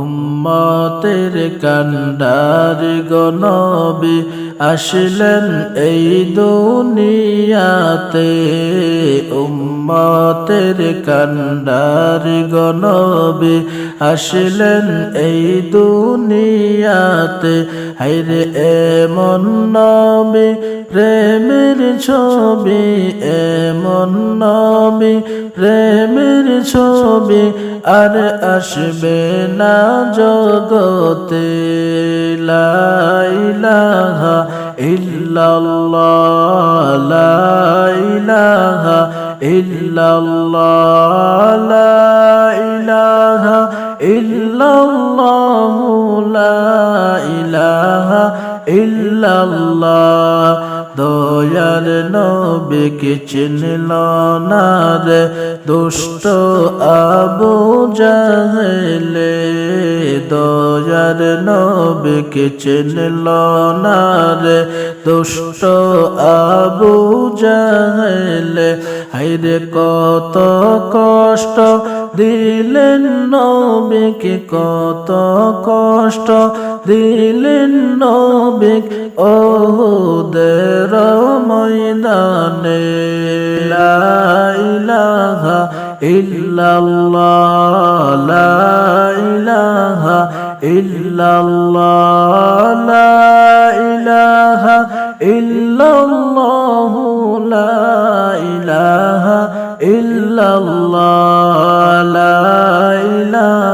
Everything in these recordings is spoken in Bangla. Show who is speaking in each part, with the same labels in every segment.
Speaker 1: উম্মতের কান্ডার গনবী আসলেন এই দুনিয়াতে। উম্মতের কান্ডার গনবী আসলেন এই দুনিয়াতে। হাইরে এমন নবী, প্রেমের ছবি, এমন নবী, প্রেমের ছবি আর আসবে না জগতে লাইলাহা ইল্লাল্লাহ লাইলাহা ইল্লাল্লাহ ইল্লাল্লাহ। দয়ার নবীকে চিনল না রে দুষ্ট আবু জাহেলে। দয়ার নবীকে চিনল না রে দুষ্ট আবু জাহেলে। হাইরে কত কষ্ট দিলেন নবিকে কত কষ্ট, দিলেন নবিক ওহুদের ময়দানে। লাইলাহা ইল্লাল্লাহ লাইলাহা ইল্লাল্লাহ লাইলাহা ইল্লাল্লাহু লাইলাহা ইল্লাল্লাহ।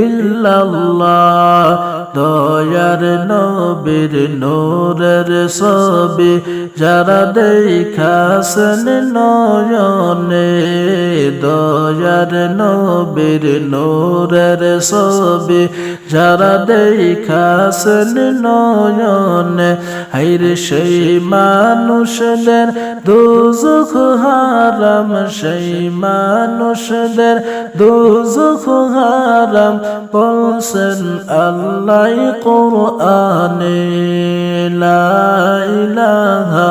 Speaker 1: ইল্লাল্লাহ, দয়ার নবীর নূরের ছবি। যারা দেখাসন নয়নে, দয়ার নবীর নূরের ছবি। যারা দেখাসন নয়নে হাইরে সেই মানুষদের দুজুখ হারাম, সেই মানুষদের দুজুখ হারাম। বলছেন, আল্লাহ কোরআনে লা ইলাহা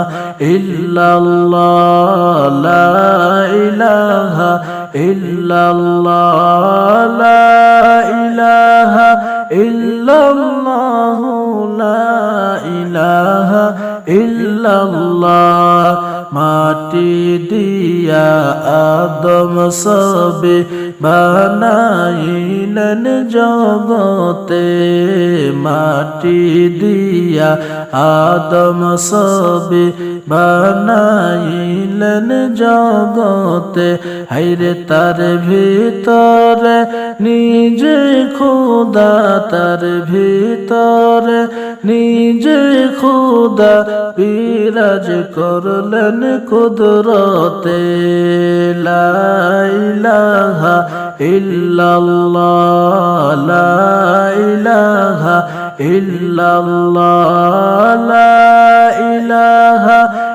Speaker 1: ইল্লাল্লাহ, লা ইলাহা ইল্লাল্লাহ, লা ইলাহা ইল্লাল্লাহ, লা ইলাহা ইল্লাল্লাহ। মাটি দিয়া আদম সবে বানাইলেন জগতে মাটি দিয়া আদম সবে বানাইলেন জগতে হাইরে তার ভিতরে, নিজে খুদা তার ভিতরে, নিজে খুদা বিরাজ করলেন কুদরতে। লাইলাহা ইল্লাল্লাহ লাইলাহা ইল্লাল্লাহ লাইলাহা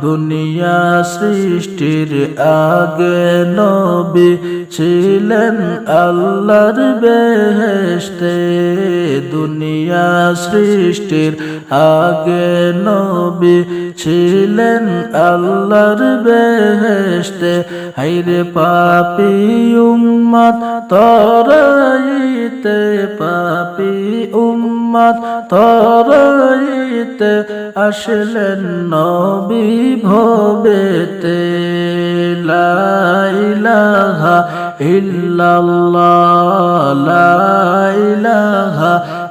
Speaker 1: দুনিয়া সৃষ্টির আগে নবী ছিলেন আল্লাহর বেহেস্তে দুনিয়া সৃষ্টির আগে নবী ছিলেন আল্লাহর বেহেশতে। হাইরে পাপি উম্মত তরাইতে, পাপি উম্মত তরাইতে আসলেন নবী ভবেতে।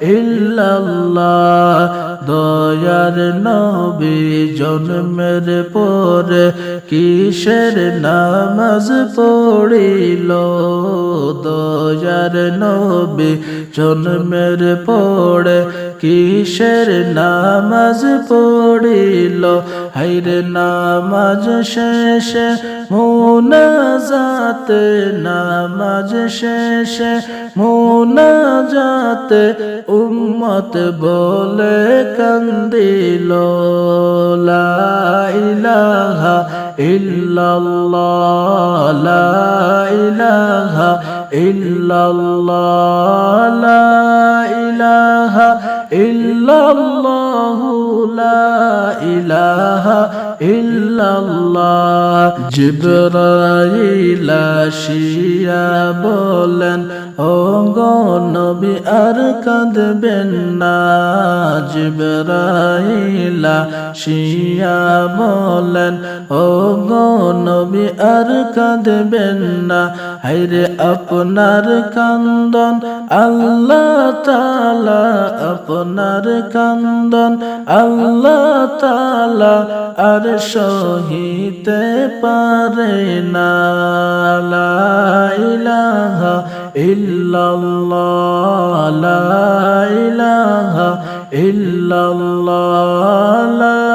Speaker 1: ইল্লাল্লাহ দয়ার নবী জন্মের পরে কিসের নামাজ পড়িল? দয়ার নবী জন্মের পরে কিসের নামাজ পড়িল? হাইরে নামাজ শেষে মোনাজাতে, নামাজ শেষে মোনাজাতে, উম্মত বলে কান্দিল। লা ইলাহা ইল্লাল্লাহ, লা ইলাহা ইল্লাল্লাহ, লা ইলাহা ইল্লাল্লাহ লা ইলাহা বলেন ও নবী, আর কাঁদবেন না। জিবরাইল আসিয়া বলেন ও নবী, আর কাঁদবেন না। হাইরে আপনার কান্দন আল্লাহ তালা আপনার কান্দন, আল্লাহ তালা আর সহিতে পারে না। ইলাহা ইল্লাল্লাহ, লা ইলাহা ইল্লাল্লাহ, লা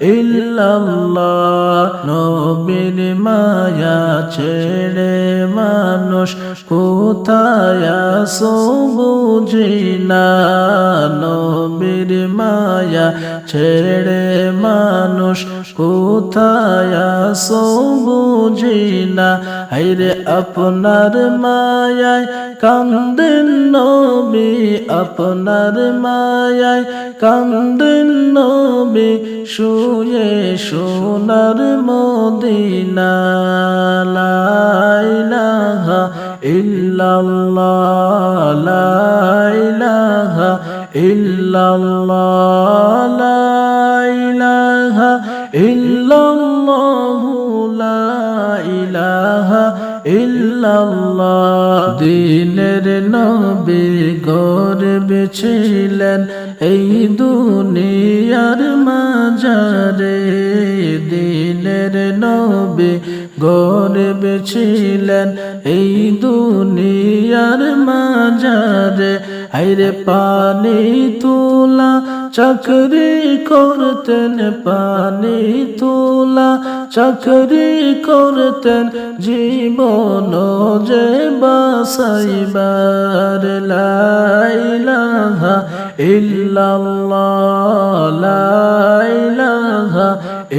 Speaker 1: ইল্লাল্লাহ, নবীর মায়া ছেড়ে মানুষ কোথায় বুঝি না। নবীর মায়া ছেড়ে মানুষ কোথায় বুঝি না। হাইরে আপনার মায়ায় কান্দেন নবী আপনার মায়ায়, কান্দেন নবী শুয়ে সোনার মদিনা লা ইলাহা ইল্লাল্লাহ, লা ইলাহা ইল্লাল্লাহ, লা ইলাহা লা ইলাহা ইল্লাল্লাহ। দিনের নবী গর্বে ছিলেন এই দুনিয়ার মাঝারে দিনের নবী গর্বে ছিলেন এই দুনিয়ার মাজারে। হাইরে পানি তুলা, চাকরি করতেন, পানি তুলা চাকরি করতেন জীবন যে বাসাইবার লাইলাহা ইল্লাল্লাহ লাইলাহা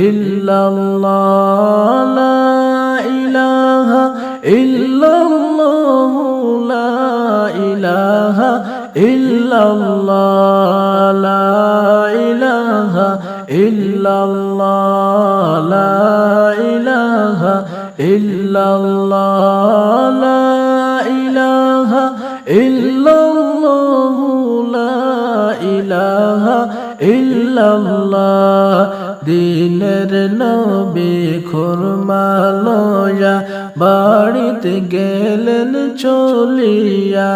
Speaker 1: ইল্লাল্লাহ লাইলাহা ইল্লাল্লাহ লাইলাহা ইল্লাল্লাহ illallah la ilahe illallah la ilahe illallah la ilahe illallah. দিনের নবী খুরমালয়া বাড়িতে গেলেন চলিয়া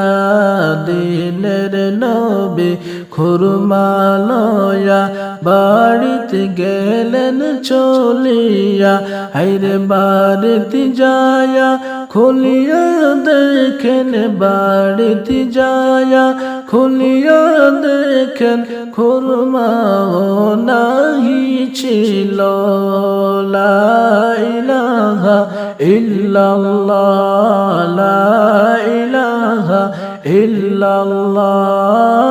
Speaker 1: দিনের নবী খুরমা লয়া বাড়িতে গেলেন চলিয়া হাইরে বাড়িতে যায়া, খুলিয়া দেখেন বাড়িতে যায়া, খুলিয়া দেখেন খুরমাও নাহি ছিল। লা ইলাহা ইল্লাল্লাহ, লা ইলাহা ইল্লাল্লাহ।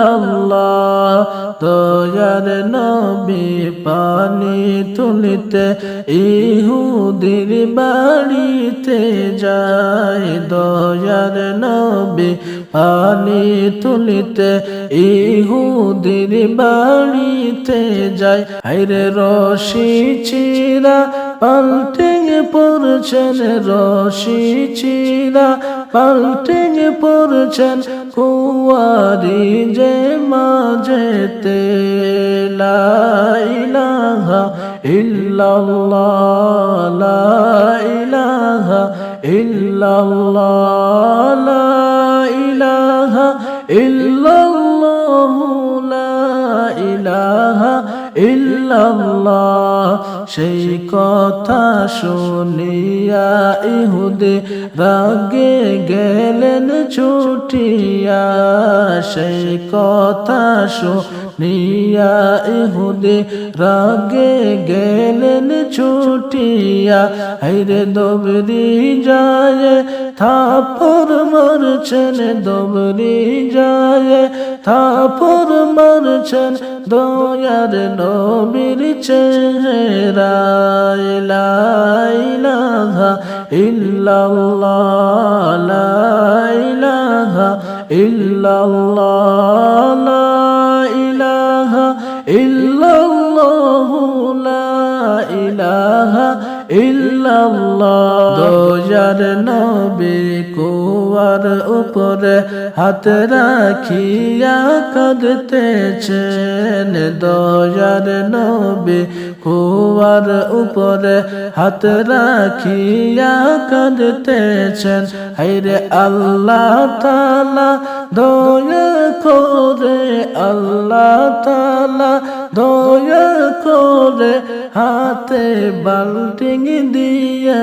Speaker 1: ইল্লাল্লাহ দয়ার নবী পানি তুলিতে ইহুদির বাড়িতে যায়। দয়ার নবী পানি তুলিতে ইহুদির বাড়িতে যায়। আইরে রশি চিরা পাল্টে পড়ছেন রশি চিরা পাল্টে পড়ছেন কুয়ারি যে মাঝেতে। লাইলাহা ইল্লাল্লাহ লাইলাহা ইল্লাল্লাহ লাইলাহা ইল্লাল্লাহ লাইলাহা ইল্লাল্লাহ সেই কথা শুনিয়া ইহুদে রাগে গেলেন ছুটিয়া সেই কথা শুনিয়া ইহুদে রাগে গেলেন ছুটিয়া হাইরে দবরি যায়, থাপর মারছেন দবরি যায়, থাপর মারছেন দয়ার নবীর চেহারা লা ইলাহা ইল্লাল্লাহ, লা ইলাহা ইল্লাল্লাহ ইল্লাল্লাহ। দয়ার নবী কুয়ার উপরে হাত রাখিয়া কাঁদতেছেন দয়ার নবী। কুয়ার উপরে হাত রাখিয়া কাঁদতেছেন হাইরে আল্লাহ তালা দয়া করে আল্লাহ তালা দয়া করে হাতে বাল্টিং দিয়া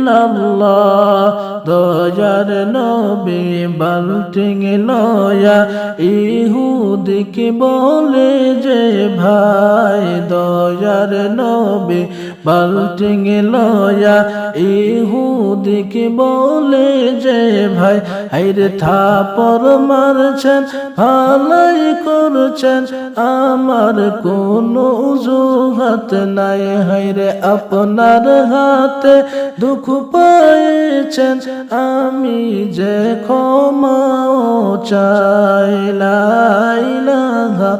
Speaker 1: ইল্লাল্লাহ, দয়ার নবী বাল্টিং লয়া ইহুদিকে বলে যে ভাই? দয়ার নবী বাল্টিং লয়া ইহুদিকে বলে যে ভাই? হাইরে থাপর মারছেন ভালাই করছেন, আমার কোনো অজুহাত নাই। হাইরে আপনার হাতে দুঃখ পাইছেন আমি যে ক্ষমাও চাই লাইলাহা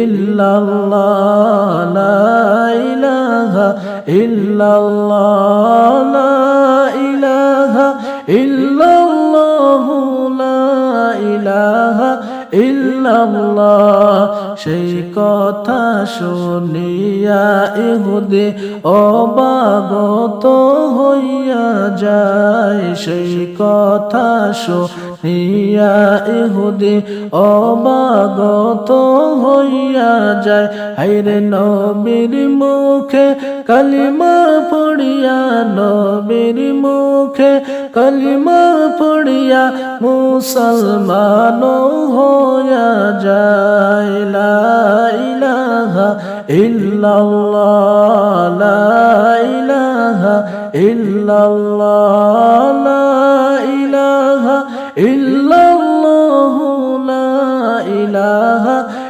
Speaker 1: ইল্লাল্লাহ লাইলাহা ইল্লাল্লাহ লাইলাহা ইল্লাল্লাহ লাইলাহা ইল্লাল্লাহ। সেই কথা শুনিয়া ইহুদি অবাগত হইয়া যায়। সেই কথা শুনিয়া ইহুদি, অবাগত হইয়া যায়। হাইরে নবীর মুখে কালিমা পড়িয়া, নবীর মুখে কালিমা পড়িয়া মুসলমান হইয়া যায়। লা ইলাহা ইল্লাল্লাহ ইলাহা ইল্লাল্লাহ ইলাহা